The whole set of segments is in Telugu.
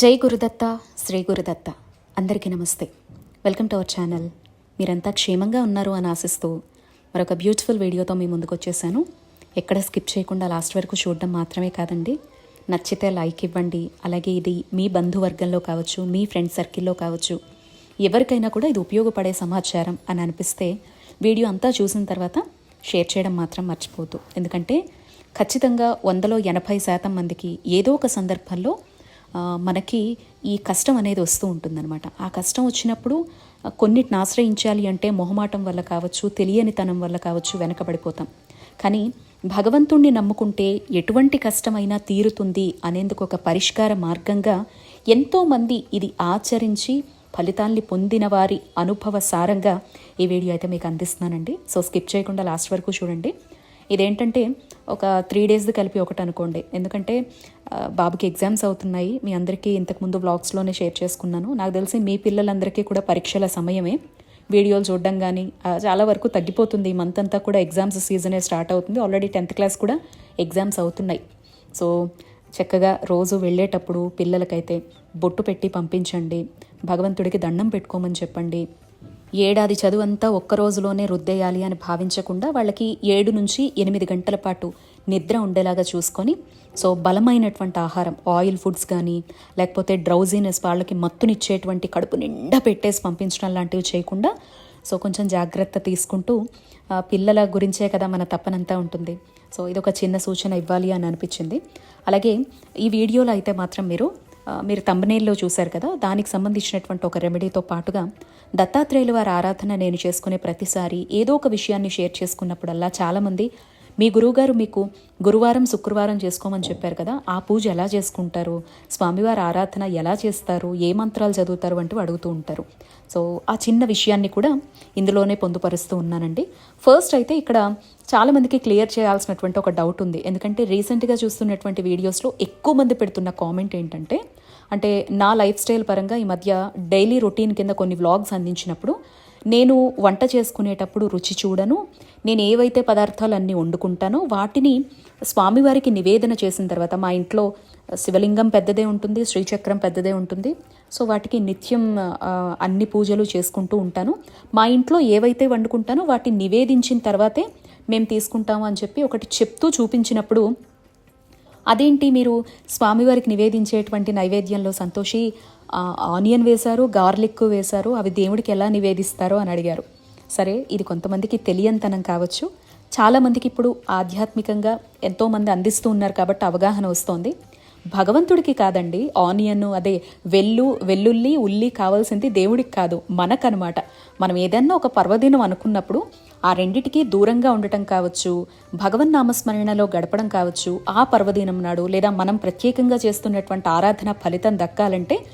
జై గురుదత్త శ్రీ గురుదత్త. అందరికీ నమస్తే. Welcome to our channel. మీరంతా క్షేమంగా ఉన్నారు అని ఆశిస్తూ మరొక బ్యూటిఫుల్ వీడియోతో మీ ముందుకు వచ్చేసాను. ఎక్కడ స్కిప్ చేయకుండా లాస్ట్ వరకు చూడడం మాత్రమే కాదండి. నచ్చితే లైక్ ఇవ్వండి. అలాగే ఇది మీ బంధువర్గంలో కావచ్చు మీ ఫ్రెండ్ సర్కిల్లో కావచ్చు. ఎవరికైనా కూడా ఇది ఉపయోగపడే సమాచారం అని అనిపిస్తే వీడియో అంతా చూసిన తర్వాత షేర్ చేయడం మాత్రం మర్చిపోదు ఎందుకంటే ఖచ్చితంగా వందలో ఎనభై శాతం మందికి ఏదో ఒక సందర్భంలో మనకి ఈ కష్టం అనేది వస్తూ ఉంటుందన్నమాట. ఆ కష్టం వచ్చినప్పుడు కొన్నిటిని ఆశ్రయించాలి అంటే మొహమాటం వల్ల కావచ్చు తెలియనితనం వల్ల కావచ్చు వెనకబడిపోతాం. కానీ భగవంతుణ్ణి నమ్ముకుంటే ఎటువంటి కష్టమైనా తీరుతుంది అనేందుకు ఒక పరిష్కార మార్గంగా ఎంతోమంది ఇది ఆచరించి ఫలితాల్ని పొందిన వారి అనుభవ సారంగా ఈ వీడియో అయితే మీకు అందిస్తున్నానండి. సో స్కిప్ చేయకుండా లాస్ట్ వరకు చూడండి. ఇదేంటంటే ఒక త్రీ డేస్ది కలిపి ఒకటి అనుకోండి. ఎందుకంటే బాబుకి ఎగ్జామ్స్ అవుతున్నాయి. మీ అందరికీ ఇంతకుముందు వ్లాగ్స్లోనే షేర్ చేసుకున్నాను. నాకు తెలిసి మీ పిల్లలందరికీ కూడా పరీక్షల సమయమే. వీడియోలు చూడడం కానీ చాలా వరకు తగ్గిపోతుంది. ఈ మంత్ అంతా కూడా ఎగ్జామ్స్ సీజనే స్టార్ట్ అవుతుంది. ఆల్రెడీ టెన్త్ క్లాస్ కూడా ఎగ్జామ్స్ అవుతున్నాయి. సో చక్కగా రోజు వెళ్ళేటప్పుడు పిల్లలకైతే బొట్టు పెట్టి పంపించండి. భగవంతుడికి దండం పెట్టుకోమని చెప్పండి. ఏడాది చదువంతా ఒక్క రోజులోనే రుద్దేయాలి అని భావించకుండా వాళ్ళకి ఏడు నుంచి ఎనిమిది గంటల పాటు నిద్ర ఉండేలాగా చూసుకొని సో బలమైనటువంటి ఆహారం ఆయిల్ ఫుడ్స్ కానీ లేకపోతే డ్రౌజీనెస్ వాళ్ళకి మత్తునిచ్చేటువంటి కడుపు నిండా పెట్టేసి పంపించడం లాంటివి చేయకుండా సో కొంచెం జాగ్రత్త తీసుకుంటూ పిల్లల గురించే కదా మన తప్పనంతా ఉంటుంది. సో ఇది ఒక చిన్న సూచన ఇవ్వాలి అని అనిపించింది. అలాగే ఈ వీడియోలో అయితే మాత్రం మీరు మీరు తమ్మనేల్లో చూశారు కదా దానికి సంబంధించినటువంటి ఒక రెమెడీతో పాటుగా దత్తాత్రేయుల వారి ఆరాధన నేను చేసుకునే ప్రతిసారి ఏదో ఒక విషయాన్ని షేర్ చేసుకున్నప్పుడల్లా చాలామంది మీ గురువుగారు మీకు గురువారం శుక్రవారం చేసుకోమని చెప్పారు కదా ఆ పూజ ఎలా చేసుకుంటారు? స్వామివారి ఆరాధన ఎలా చేస్తారు? ఏ మంత్రాలు చదువుతారు? వంటివి అడుగుతూ ఉంటారు. సో ఆ చిన్న విషయాన్ని కూడా ఇందులోనే పొందుపరుస్తూ ఉన్నానండి. ఫస్ట్ అయితే ఇక్కడ చాలామందికి క్లియర్ చేయాల్సినటువంటి ఒక డౌట్ ఉంది. ఎందుకంటే రీసెంట్గా చూస్తున్నటువంటి వీడియోస్లో ఎక్కువ మంది పెడుతున్న కామెంట్ ఏంటంటే అంటే నా లైఫ్ స్టైల్ పరంగా ఈ మధ్య డైలీ రొటీన్ కింద కొన్ని వ్లాగ్స్ అందించినప్పుడు నేను వంట చేసుకునేటప్పుడు రుచి చూడను నేను ఏవైతే పదార్థాలు అన్నీ వండుకుంటానో వాటిని స్వామివారికి నివేదన చేసిన తర్వాత మా ఇంట్లో శివలింగం పెద్దదే ఉంటుంది శ్రీచక్రం పెద్దదే ఉంటుంది. సో వాటికి నిత్యం అన్ని పూజలు చేసుకుంటూ ఉంటాను. మా ఇంట్లో ఏవైతే వండుకుంటానో వాటిని నివేదించిన తర్వాతే మేము తీసుకుంటాము అని చెప్పి ఒకటి చెప్తూ చూపించినప్పుడు అదేంటి మీరు స్వామివారికి నివేదించేటువంటి నైవేద్యంలో సంతోషి ఆనియన్ వేశారు గార్లిక్ వేశారు అవి దేవుడికి ఎలా నివేదిస్తారో అని అడిగారు. సరే ఇది కొంతమందికి తెలియంతనం కావచ్చు. చాలామందికి ఇప్పుడు ఆధ్యాత్మికంగా ఎంతోమంది అందిస్తూ ఉన్నారు కాబట్టి అవగాహన వస్తోంది. భగవంతుడికి కాదండి ఆనియన్ అదే వెల్లు వెల్లుల్లి ఉల్లి కావాల్సింది దేవుడికి కాదు మనకనమాట. మనం ఏదన్నా ఒక పర్వదినం అనుకున్నప్పుడు ఆ రెండిటికి దూరంగా ఉండటం కావచ్చు భగవన్ నామస్మరణలో గడపడం కావచ్చు ఆ పర్వదినం నాడు లేదా మనం ప్రత్యేకంగా చేస్తున్నటువంటి ఆరాధన ఫలితం దక్కాలంటే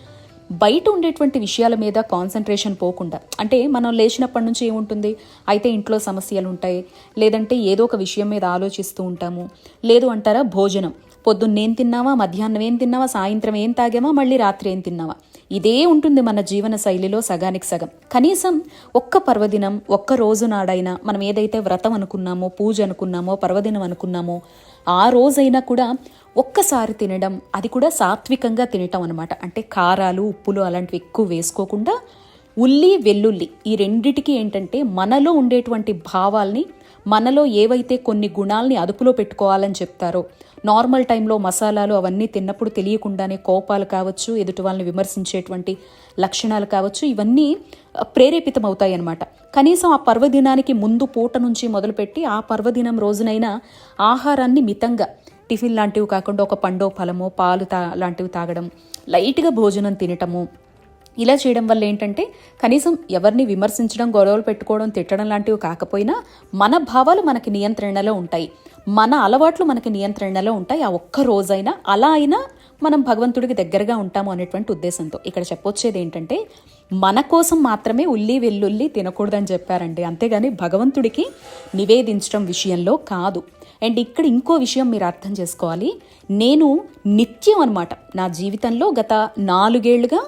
బయట ఉండేటువంటి విషయాల మీద కాన్సన్ట్రేషన్ పోకుండా అంటే మనం లేచినప్పటి నుంచి ఏముంటుంది? అయితే ఇంట్లో సమస్యలు ఉంటాయి. లేదంటే ఏదో ఒక విషయం మీద ఆలోచిస్తూ ఉంటాము. లేదు అంటారా భోజనం. పొద్దున్న ఏం తిన్నావా? మధ్యాహ్నం ఏం తిన్నావా? సాయంత్రం ఏం తాగామా మళ్ళీ రాత్రి ఏం తిన్నావా? ఇదే ఉంటుంది మన జీవన శైలిలో సగానికి సగం. కనీసం ఒక్క పర్వదినం ఒక్క రోజు నాడైనా మనం ఏదైతే వ్రతం అనుకున్నామో పూజ అనుకున్నామో పర్వదినం అనుకున్నామో ఆ రోజైనా కూడా ఒక్కసారి తినడం అది కూడా సాత్వికంగా తినటం అనమాట అంటే కారాలు ఉప్పులు అలాంటివి ఎక్కువ వేసుకోకుండా ఉల్లి వెల్లుల్లి ఈ రెండిటికి ఏంటంటే మనలో ఉండేటువంటి భావాల్ని మనలో ఏవైతే కొన్ని గుణాల్ని అదుపులో పెట్టుకోవాలని చెప్తారో నార్మల్ టైంలో మసాలాలు అవన్నీ తిన్నప్పుడు తెలియకుండానే కోపాలు కావచ్చు ఎదుటి వాళ్ళని విమర్శించేటువంటి లక్షణాలు కావచ్చు ఇవన్నీ ప్రేరేపితం అవుతాయి అన్నమాట. కనీసం ఆ పర్వదినానికి ముందు పూట నుంచి మొదలుపెట్టి ఆ పర్వదినం రోజునైనా ఆహారాన్ని మితంగా టిఫిన్ లాంటివి కాకుండా ఒక పండో ఫలమో పాలు తా లాంటివి తాగడం లైట్గా భోజనం తినటము. ఇలా చేయడం వల్ల ఏంటంటే కనీసం ఎవరిని విమర్శించడం గొడవలు పెట్టుకోవడం తిట్టడం లాంటివి కాకపోయినా మన భావాలు మనకి నియంత్రణలో ఉంటాయి. మన అలవాట్లు మనకి నియంత్రణలో ఉంటాయి. ఆ ఒక్క రోజైనా అలా అయినా మనం భగవంతుడికి దగ్గరగా ఉంటాము అనేటువంటి ఉద్దేశంతో. ఇక్కడ చెప్పొచ్చేది ఏంటంటే మన కోసం మాత్రమే ఉల్లి వెల్లుల్లి తినకూడదని చెప్పారండి. అంతేగాని భగవంతుడికి నివేదించడం విషయంలో కాదు. అండ్ ఇక్కడ ఇంకో విషయం మీరు అర్థం చేసుకోవాలి. నేను నిత్యం అనమాట నా జీవితంలో గత నాలుగేళ్ళుగా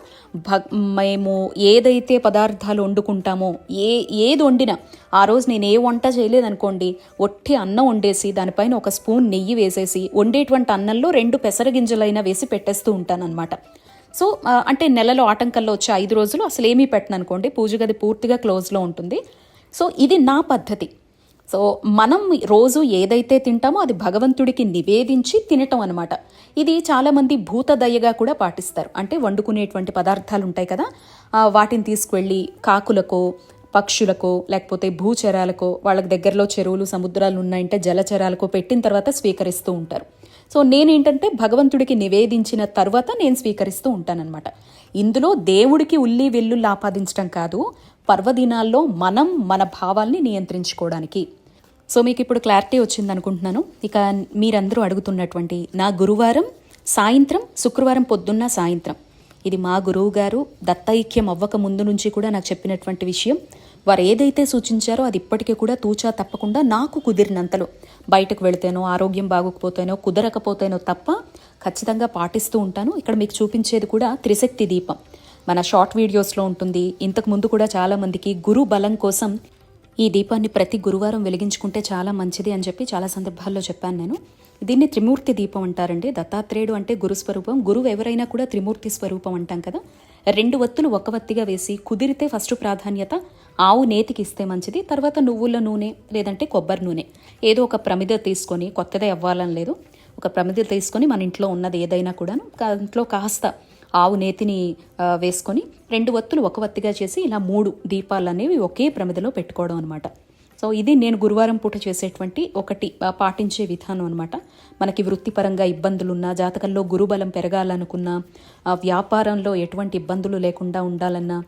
భ మేము ఏదైతే పదార్థాలు వండుకుంటామో ఏ ఏది వండినా ఆ రోజు నేను ఏ వంట చేయలేదనుకోండి ఒట్టి అన్నం వండేసి దానిపైన ఒక స్పూన్ నెయ్యి వేసేసి వండేటువంటి అన్నంలో రెండు పెసరగింజలైనా వేసి పెట్టేస్తూ ఉంటానన్నమాట. సో అంటే నెలలో ఆటంకంలో వచ్చే ఐదు రోజులు అసలు ఏమీ పెట్టను అనుకోండి పూజ గది పూర్తిగా క్లోజ్లో ఉంటుంది. సో ఇది నా పద్ధతి. సో మనం రోజు ఏదైతే తింటామో అది భగవంతుడికి నివేదించి తినటం అనమాట ఇది చాలామంది భూతదయగా కూడా పాటిస్తారు. అంటే వండుకునేటువంటి పదార్థాలు ఉంటాయి కదా వాటిని తీసుకువెళ్ళి కాకులకో పక్షులకో లేకపోతే భూచరాలకో వాళ్ళకి దగ్గరలో చెరువులు సముద్రాలు ఉన్నాయంటే జలచరాలకో పెట్టిన తర్వాత స్వీకరిస్తూ ఉంటారు. సో నేనేంటంటే భగవంతుడికి నివేదించిన తర్వాత నేను స్వీకరిస్తూ ఉంటానన్నమాట. ఇందులో దేవుడికి ఉల్లి వెల్లుల్లి ఆపాదించడం కాదు పర్వదినాల్లో మనం మన భావాల్ని నియంత్రించుకోవడానికి. సో మీకు ఇప్పుడు క్లారిటీ వచ్చింది అనుకుంటున్నాను ఇక మీరందరూ అడుగుతున్నటువంటి నా గురువారం సాయంత్రం శుక్రవారం పొద్దున్న సాయంత్రం. ఇది మా గురువు గారు దత్తైక్యం అవ్వక ముందు నుంచి కూడా నాకు చెప్పినటువంటి విషయం. వారు ఏదైతే సూచించారో అది ఇప్పటికీ కూడా తూచా తప్పకుండా నాకు కుదిరినంతలో. బయటకు వెళితేనో ఆరోగ్యం బాగోకపోతేనో కుదరకపోతేనో తప్ప ఖచ్చితంగా పాటిస్తూ ఉంటాను. ఇక్కడ మీకు చూపించేది కూడా త్రిశక్తి దీపం. మన షార్ట్ వీడియోస్లో ఉంటుంది. ఇంతకు ముందు కూడా చాలామందికి గురు బలం కోసం ఈ దీపాన్ని ప్రతి గురువారం వెలిగించుకుంటే చాలా మంచిది అని చెప్పి చాలా సందర్భాల్లో చెప్పాను నేను. దీన్ని త్రిమూర్తి దీపం అంటారండి. దత్తాత్రేయుడు అంటే గురు స్వరూపం. గురువు ఎవరైనా కూడా త్రిమూర్తి స్వరూపం అంటాం కదా. రెండు వత్తులు ఒక వత్తిగా వేసి కుదిరితే ఫస్ట్ ప్రాధాన్యత ఆవు నేతికి ఇస్తే మంచిది. తర్వాత నువ్వుల నూనె లేదంటే కొబ్బరి నూనె. ఏదో ఒక ప్రమిద తీసుకొని కొత్తదే అవ్వాలని లేదు. ఒక ప్రమిద తీసుకొని మన ఇంట్లో ఉన్నది ఏదైనా కూడాను. దాంట్లో కాస్త ఆవు నేతిని వేసుకొని రెండు వత్తులు ఒక వత్తిగా చేసి ఇలా మూడు దీపాలు అనేవి ఒకే ప్రమిదలో పెట్టుకోవడం అనమాట సో ఇది నేను గురువారం పూట చేసేటువంటి ఒకటి పాటించే విధానం అనమాట మనకి వృత్తిపరంగా ఇబ్బందులున్నా జాతకంలో గురుబలం పెరగాలనుకున్నా వ్యాపారంలో ఎటువంటి ఇబ్బందులు లేకుండా ఉండాలన్నా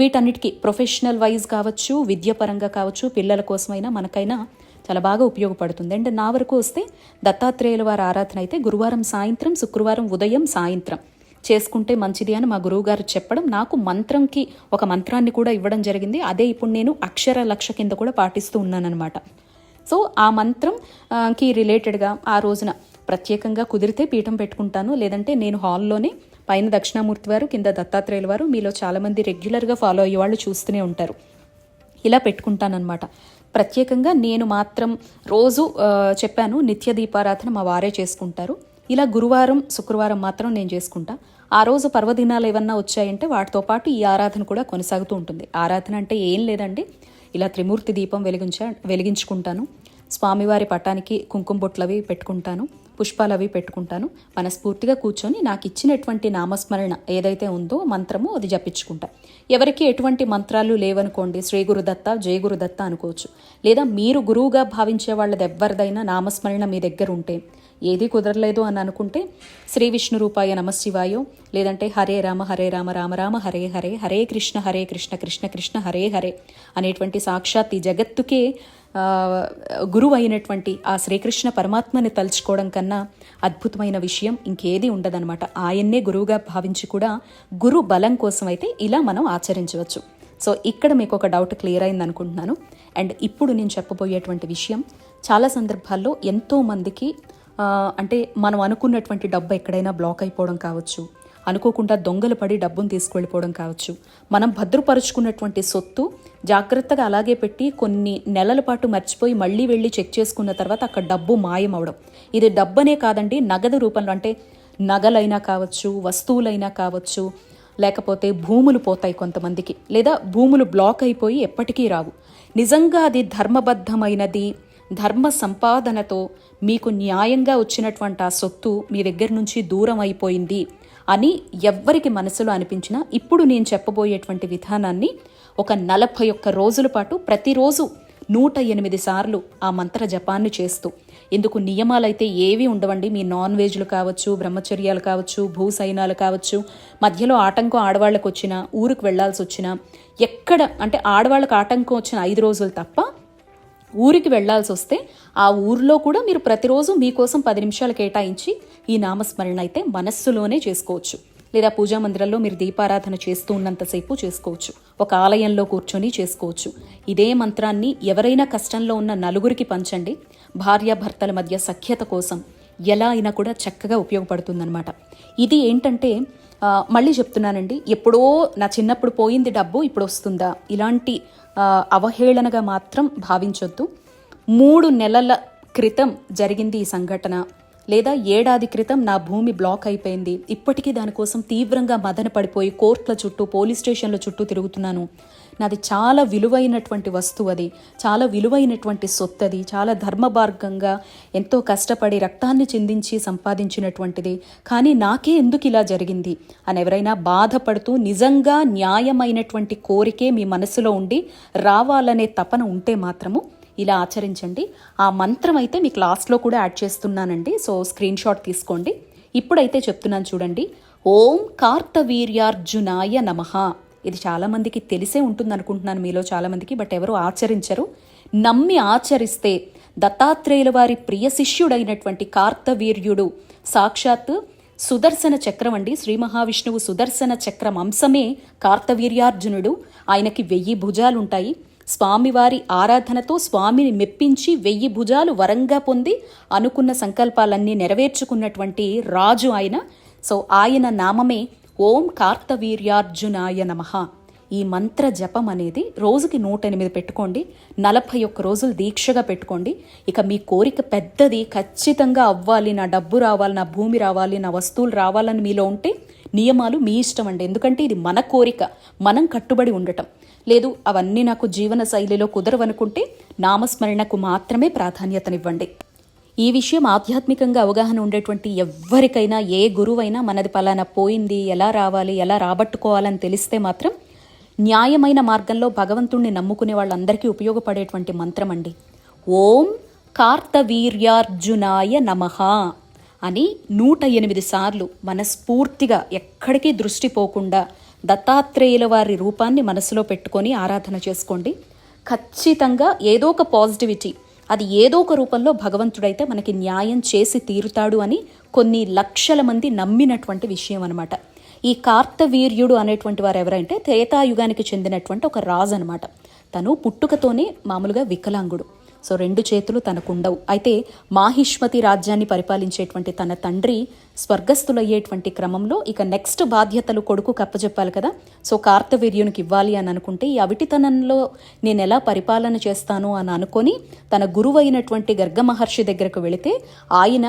వీటన్నిటికీ ప్రొఫెషనల్ వైజ్ కావచ్చు విద్యాపరంగా కావచ్చు పిల్లల కోసమైనా మనకైనా చాలా బాగా ఉపయోగపడుతుంది. అండ్ నా వరకు వస్తే దత్తాత్రేయుల వారి ఆరాధన అయితే గురువారం సాయంత్రం శుక్రవారం ఉదయం సాయంత్రం. చేసుకుంటే మంచిది అని మా గురువుగారు చెప్పడం నాకు మంత్రంకి ఒక మంత్రాన్ని కూడా ఇవ్వడం జరిగింది. అదే ఇప్పుడు నేను అక్షర లక్ష కింద కూడా పాటిస్తూ ఉన్నానన్నమాట. సో ఆ మంత్రం కి రిలేటెడ్గా ఆ రోజున ప్రత్యేకంగా కుదిరితే పీఠం పెట్టుకుంటాను. లేదంటే నేను హాల్లోనే పైన దక్షిణామూర్తి వారు కింద దత్తాత్రేయుల వారు మీలో చాలామంది రెగ్యులర్గా ఫాలో అయ్యే వాళ్ళు చూస్తూనే ఉంటారు. ఇలా పెట్టుకుంటానన్నమాట. ప్రత్యేకంగా నేను మాత్రం రోజు చెప్పాను నిత్య దీపారాధన మా వారే చేసుకుంటారు. ఇలా గురువారం శుక్రవారం మాత్రం నేను చేసుకుంటా. ఆ రోజు పర్వదినాలు ఏమన్నా వచ్చాయంటే వాటితో పాటు ఈ ఆరాధన కూడా కొనసాగుతూ ఉంటుంది. ఆరాధన అంటే ఏం లేదండి. ఇలా త్రిమూర్తి దీపం వెలిగించా వెలిగించుకుంటాను. స్వామివారి పటానికి కుంకుమ బొట్లవి పెట్టుకుంటాను. పుష్పాలు అవి పెట్టుకుంటాను. మనస్ఫూర్తిగా కూర్చొని నాకు ఇచ్చినటువంటి నామస్మరణ ఏదైతే ఉందో మంత్రము అది జపించుకుంటా. ఎవరికి ఎటువంటి మంత్రాలు లేవనుకోండి శ్రీ గురుదత్త జయ గురుదత్త అనుకోవచ్చు. లేదా మీరు గురువుగా భావించే వాళ్ళది ఎవరిదైనా నామస్మరణ మీ దగ్గర ఉంటే ఏది కుదరలేదు అని అనుకుంటే శ్రీ విష్ణు రూపాయ నమశివాయో లేదంటే హరే రామ హరే రామ రామ రామ హరే హరే హరే కృష్ణ హరే కృష్ణ కృష్ణ కృష్ణ హరే హరే అనేటువంటి సాక్షాత్ ఈ జగత్తుకే గురువు అయినటువంటి ఆ శ్రీకృష్ణ పరమాత్మని తలుచుకోవడం కన్నా అద్భుతమైన విషయం ఇంకేది ఉండదన్నమాట. ఆయన్నే గురువుగా భావించి కూడా గురు బలం కోసం అయితే ఇలా మనం ఆచరించవచ్చు. సో ఇక్కడ మీకు ఒక డౌట్ క్లియర్ అయింది అనుకుంటున్నాను అండ్ ఇప్పుడు నేను చెప్పబోయేటువంటి విషయం చాలా సందర్భాల్లో ఎంతోమందికి అంటే మనం అనుకున్నటువంటి డబ్బు ఎక్కడైనా బ్లాక్ అయిపోవడం కావచ్చు. అనుకోకుండా దొంగలు పడి డబ్బును తీసుకువెళ్ళిపోవడం కావచ్చు. మనం భద్రపరుచుకున్నటువంటి సొత్తు జాగ్రత్తగా అలాగే పెట్టి కొన్ని నెలల పాటు మర్చిపోయి మళ్ళీ వెళ్ళి చెక్ చేసుకున్న తర్వాత అక్కడ డబ్బు మాయం అవడం ఇది డబ్బనే కాదండి నగదు రూపంలో అంటే నగలైనా కావచ్చు వస్తువులైనా కావచ్చు లేకపోతే భూములు పోతాయి కొంతమందికి. లేదా భూములు బ్లాక్ అయిపోయి ఎప్పటికీ రావు. నిజంగా అది ధర్మబద్ధమైనది ధర్మ సంపాదనతో మీకు న్యాయంగా వచ్చినటువంటి ఆ సొత్తు మీ దగ్గర నుంచి దూరం అయిపోయింది అని ఎవ్వరికి మనసులో అనిపించినా ఇప్పుడు నేను చెప్పబోయేటువంటి విధానాన్ని ఒక నలభై ఒక్క రోజుల పాటు ప్రతిరోజు నూట ఎనిమిది సార్లు ఆ మంత్ర జపాన్ని చేస్తూ. ఇందుకు నియమాలైతే ఏవి ఉండవండి. మీ నాన్ వెజ్లు కావచ్చు బ్రహ్మచర్యాలు కావచ్చు భూసైనాలు కావచ్చు మధ్యలో ఆటంకం ఆడవాళ్ళకు వచ్చినా ఊరికి వెళ్ళాల్సి వచ్చినా ఎక్కడ అంటే ఆడవాళ్ళకు ఆటంకం వచ్చిన ఐదు రోజులు తప్ప ఊరికి వెళ్ళాల్సి వస్తే ఆ ఊర్లో కూడా మీరు ప్రతిరోజు మీకోసం పది నిమిషాలు కేటాయించి ఈ నామస్మరణ అయితే మనస్సులోనే చేసుకోవచ్చు. లేదా పూజా మందిరంలో మీరు దీపారాధన చేస్తూ ఉన్నంతసేపు చేసుకోవచ్చు. ఒక ఆలయంలో కూర్చొని చేసుకోవచ్చు. ఇదే మంత్రాన్ని ఎవరైనా కష్టంలో ఉన్న నలుగురికి పంచండి. భార్యాభర్తల మధ్య సఖ్యత కోసం ఎలా అయినా కూడా చక్కగా ఉపయోగపడుతుందన్నమాట. ఇది ఏంటంటే మళ్ళీ చెప్తున్నానండి ఎప్పుడో నా చిన్నప్పుడు పోయింది డబ్బు ఇప్పుడు వస్తుందా? ఇలాంటి అవహేళనగా మాత్రం భావించొద్దు. మూడు నెలల క్రితం జరిగింది ఈ సంఘటన. లేదా ఏడాది క్రితం నా భూమి బ్లాక్ అయిపోయింది. ఇప్పటికీ దానికోసం తీవ్రంగా మదన పడిపోయి కోర్టుల చుట్టూ పోలీస్ స్టేషన్ల చుట్టూ తిరుగుతున్నాను. నాది చాలా విలువైనటువంటి వస్తువు అది చాలా విలువైనటువంటి సొత్తు అది చాలా ధర్మమార్గంగా ఎంతో కష్టపడి రక్తాన్ని చిందించి సంపాదించినటువంటిది. కానీ నాకే ఎందుకు ఇలా జరిగింది? అని ఎవరైనా బాధపడుతూ నిజంగా న్యాయమైనటువంటి కోరికే మీ మనసులో ఉండి రావాలనే తపన ఉంటే మాత్రము ఇలా ఆచరించండి. ఆ మంత్రం అయితే మీకు లాస్ట్లో కూడా యాడ్ చేస్తున్నానండి. సో స్క్రీన్ షాట్ తీసుకోండి. ఇప్పుడైతే చెప్తున్నాను చూడండి. ఓం కార్తవీర్యార్జునాయ నమః. ఇది చాలామందికి తెలిసే ఉంటుంది అనుకుంటున్నాను మీలో చాలామందికి బట్ ఎవరు ఆచరించరు. నమ్మి ఆచరిస్తే దత్తాత్రేయుల వారి ప్రియ శిష్యుడైనటువంటి కార్తవీర్యుడు సాక్షాత్ సుదర్శన చక్రం అండి. శ్రీ మహావిష్ణువు సుదర్శన చక్రం అంశమే కార్తవీర్యార్జునుడు. ఆయనకి వెయ్యి భుజాలుంటాయి. స్వామివారి ఆరాధనతో స్వామిని మెప్పించి వెయ్యి భుజాలు వరంగా పొంది అనుకున్న సంకల్పాలన్నీ నెరవేర్చుకున్నటువంటి రాజు ఆయన. సో ఆయన నామమే ఓం కార్తవీర్యార్జునాయ నమః. ఈ మంత్ర జపం అనేది రోజుకి నూట ఎనిమిది పెట్టుకోండి నలభై ఒక్క రోజులు దీక్షగా పెట్టుకోండి. ఇక మీ కోరిక పెద్దది ఖచ్చితంగా అవ్వాలి నా డబ్బు రావాలి నా భూమి రావాలి నా వస్తువులు రావాలని మీలో ఉంటే నియమాలు మీ ఇష్టం అండి. ఎందుకంటే ఇది మన కోరిక మనం కట్టుబడి ఉండటం. లేదు అవన్నీ నాకు జీవన శైలిలో కుదరవనుకుంటే నామస్మరణకు మాత్రమే ప్రాధాన్యతనివ్వండి. ఈ విషయం ఆధ్యాత్మికంగా అవగాహన ఉండేటువంటి ఎవ్వరికైనా ఏ గురువైనా మనది పలానా పోయింది ఎలా రావాలి ఎలా రాబట్టుకోవాలని తెలిస్తే మాత్రం న్యాయమైన మార్గంలో భగవంతుణ్ణి నమ్ముకునే వాళ్ళందరికీ ఉపయోగపడేటువంటి మంత్రం అండి ఓం కార్తవీర్యార్జునాయ నమః అని నూట ఎనిమిది సార్లు మనస్ఫూర్తిగా ఎక్కడికి దృష్టి పోకుండా దత్తాత్రేయుల వారి రూపాన్ని మనసులో పెట్టుకొని ఆరాధన చేసుకోండి. ఖచ్చితంగా ఏదో ఒక పాజిటివిటీ అది ఏదో ఒక రూపంలో భగవంతుడైతే మనకి న్యాయం చేసి తీరుతాడు అని కొన్ని లక్షల మంది నమ్మినటువంటి విషయం అనమాట ఈ కార్తవీర్యుడు అనేటువంటి వారు ఎవరంటే త్రేతాయుగానికి చెందినటువంటి ఒక రాజు అనమాట తను పుట్టుకతోనే మామూలుగా వికలాంగుడు. సో రెండు చేతులు తనకుండవు. అయితే మాహిష్మతి రాజ్యాన్ని పరిపాలించేటువంటి తన తండ్రి స్వర్గస్థులయ్యేటువంటి క్రమంలో ఇక నెక్స్ట్ బాధ్యతలు కొడుకు కప్పచెప్పాలి కదా. సో కార్తవీర్యునికి ఇవ్వాలి అని అనుకుంటే ఈ అవిటితనంలో నేను ఎలా పరిపాలన చేస్తాను అని అనుకొని తన గురువైనటువంటి గర్గ మహర్షి దగ్గరకు వెళితే ఆయన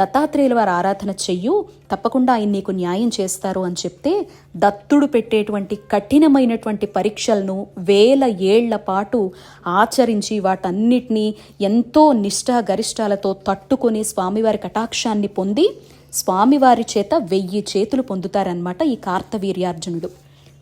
దత్తాత్రేయుల వారి ఆరాధన చెయ్యు తప్పకుండా ఆయన నీకు న్యాయం చేస్తారు అని చెప్తే దత్తుడు పెట్టేటువంటి కఠినమైనటువంటి పరీక్షలను వేల ఏళ్ళ పాటు ఆచరించి వాటన్నిటినీ ఎంతో నిష్ఠాగరిష్టాలతో తట్టుకొని స్వామివారి కటాక్షాన్ని పొంది స్వామివారి చేత వెయ్యి చేతులు పొందుతారనమాట ఈ కార్తవీర్యార్జునుడు.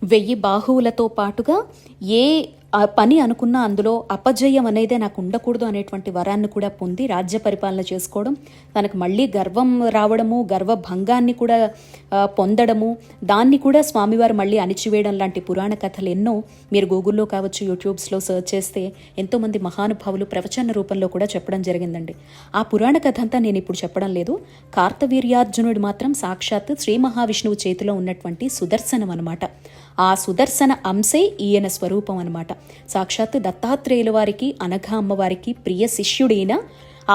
వెయ్యి బాహువులతో పాటుగా ఏ ఆ పని అనుకున్న అందులో అపజయం అనేదే నాకు ఉండకూడదు అనేటువంటి వరాన్ని కూడా పొంది రాజ్య పరిపాలన చేసుకోవడం తనకు మళ్ళీ గర్వం రావడము గర్వభంగాన్ని కూడా పొందడము దాన్ని కూడా స్వామివారు మళ్ళీ అణిచివేయడం లాంటి పురాణ కథలు ఎన్నో మీరు గూగుల్లో కావచ్చు యూట్యూబ్స్లో సెర్చ్ చేస్తే ఎంతోమంది మహానుభావులు ప్రవచన రూపంలో కూడా చెప్పడం జరిగిందండి. ఆ పురాణ కథ అంతా నేను ఇప్పుడు చెప్పడం లేదు. కార్తవీర్యార్జునుడు మాత్రం సాక్షాత్ శ్రీ మహావిష్ణువు చేతిలో ఉన్నటువంటి సుదర్శనం అనమాట ఆ సుదర్శన అంశే ఈయన స్వరూపం అనమాట సాక్షాత్ దత్తాత్రేయుల వారికి అనఘ అమ్మవారికి ప్రియ శిష్యుడైన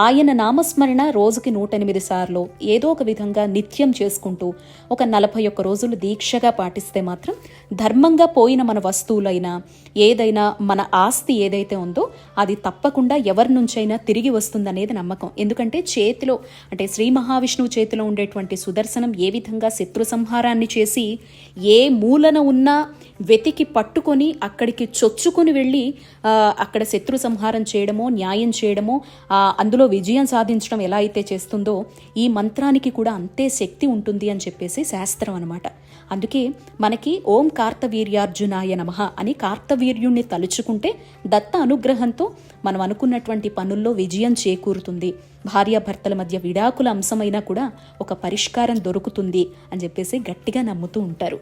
ఆయన నామస్మరణ రోజుకి నూట ఎనిమిది సార్లు. ఏదో ఒక విధంగా నిత్యం చేసుకుంటూ ఒక నలభై ఒక్క రోజులు దీక్షగా పాటిస్తే మాత్రం ధర్మంగా పోయిన మన వస్తువులైనా ఏదైనా మన ఆస్తి ఏదైతే ఉందో అది తప్పకుండా ఎవరి నుంచైనా తిరిగి వస్తుందనేది నమ్మకం. ఎందుకంటే చేతిలో అంటే శ్రీ మహావిష్ణువు చేతిలో ఉండేటువంటి సుదర్శనం ఏ విధంగా శత్రు సంహారాన్ని చేసి ఏ మూలన ఉన్నా వెతికి పట్టుకొని అక్కడికి చొచ్చుకొని వెళ్ళి అక్కడ శత్రు సంహారం చేయడమో న్యాయం చేయడమో అందులో అందులో విజయం సాధించడం ఎలా అయితే చేస్తుందో ఈ మంత్రానికి కూడా అంతే శక్తి ఉంటుంది అని చెప్పేసి శాస్త్రం అనమాట అందుకే మనకి ఓం కార్తవీర్యార్జునాయ నమః అని కార్తవీర్యుణ్ణి తలుచుకుంటే దత్త అనుగ్రహంతో మనం అనుకున్నటువంటి పనుల్లో విజయం చేకూరుతుంది. భార్యాభర్తల మధ్య విడాకుల అంశమైనా కూడా ఒక పరిష్కారం దొరుకుతుంది అని చెప్పేసి గట్టిగా నమ్ముతూ ఉంటారు.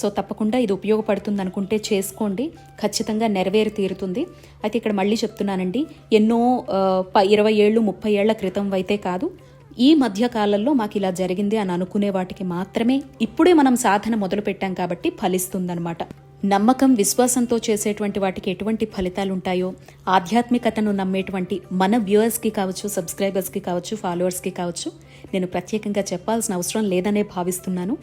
సో తప్పకుండా ఇది ఉపయోగపడుతుంది అనుకుంటే చేసుకోండి. ఖచ్చితంగా నెరవేరు తీరుతుంది. అయితే ఇక్కడ మళ్ళీ చెప్తున్నానండి. ఎన్నో ఇరవై ఏళ్ళు ముప్పై ఏళ్ళ క్రితం అయితే కాదు. ఈ మధ్య కాలంలో మాకు ఇలా జరిగింది అని అనుకునే వాటికి మాత్రమే ఇప్పుడే మనం సాధన మొదలు పెట్టాం కాబట్టి ఫలిస్తుందన్నమాట. నమ్మకం విశ్వాసంతో చేసేటువంటి వాటికి ఎటువంటి ఫలితాలు ఉంటాయో ఆధ్యాత్మికతను నమ్మేటువంటి మన వ్యూవర్స్కి కావచ్చు సబ్స్క్రైబర్స్కి కావచ్చు ఫాలోవర్స్కి కావచ్చు నేను ప్రత్యేకంగా చెప్పాల్సిన అవసరం లేదనే భావిస్తున్నాను.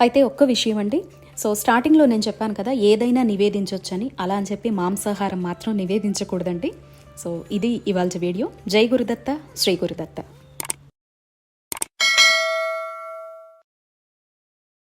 అయితే ఒక్క విషయం అండి. సో స్టార్టింగ్లో నేను చెప్పాను కదా ఏదైనా నివేదించవచ్చని అలా అని చెప్పి మాంసాహారం మాత్రం నివేదించకూడదండి. సో ఇది ఇవాళ వీడియో. జై గురుదత్త శ్రీ గురుదత్త.